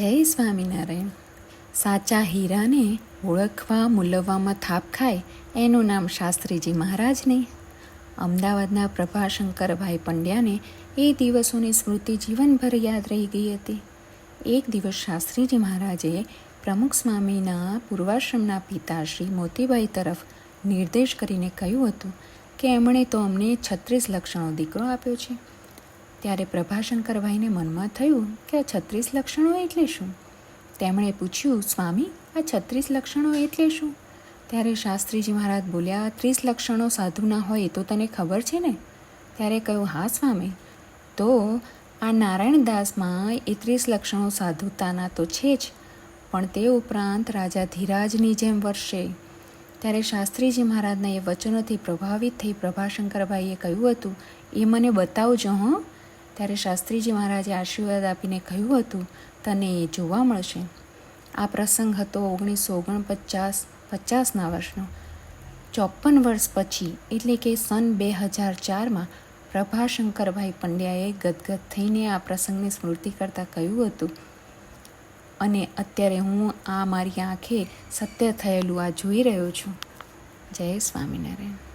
જય સ્વામિનારાયણ. સાચા હીરાને ઓળખવા, મૂલવવામાં થાપ ખાય, એનું નામ શાસ્ત્રીજી મહારાજને. અમદાવાદના પ્રભાશંકરભાઈ પંડ્યાને એ દિવસોની સ્મૃતિ જીવનભર યાદ રહી ગઈ હતી. એક દિવસ શાસ્ત્રીજી મહારાજે પ્રમુખ સ્વામીના પૂર્વાશ્રમના પિતા શ્રી મોતીભાઈ તરફ નિર્દેશ કરીને કહ્યું હતું કે, એમણે તો અમને છત્રીસ લક્ષણો દીકરો આપ્યો છે. ત્યારે પ્રભાશંકરભાઈને મનમાં થયું કે આ છત્રીસ લક્ષણો એટલે શું? તેમણે પૂછ્યું, સ્વામી, આ છત્રીસ લક્ષણો એટલે શું? ત્યારે શાસ્ત્રીજી મહારાજ બોલ્યા, ત્રીસ લક્ષણો સાધુના હોય તો તને ખબર છે ને? ત્યારે કહ્યું, હા, સ્વામી. તો આ નારાયણદાસમાં એ ત્રીસ લક્ષણો સાધુતાના તો છે જ, પણ તે ઉપરાંત રાજા ધીરાજની જેમ વર્ષે ત્યારે શાસ્ત્રીજી મહારાજના એ વચનોથી પ્રભાવિત થઈ પ્રભાશંકરભાઈએ કહ્યું હતું, એ મને બતાવજો, હં. ત્યારે શાસ્ત્રીજી મહારાજે આશીર્વાદ આપીને કહ્યું હતું, તને એ જોવા મળશે. આ પ્રસંગ હતો ઓગણીસો ઓગણપચાસ, પચાસના વર્ષનો. ચોપન વર્ષ પછી, એટલે કે સન બે હજાર ચારમાં, પ્રભાશંકરભાઈ પંડ્યાએ ગદગદ થઈને આ પ્રસંગની સ્મૃતિ કરતાં કહ્યું હતું, અને અત્યારે હું આ મારી આંખે સત્ય થયેલું આ જોઈ રહ્યો છું. જય સ્વામિનારાયણ.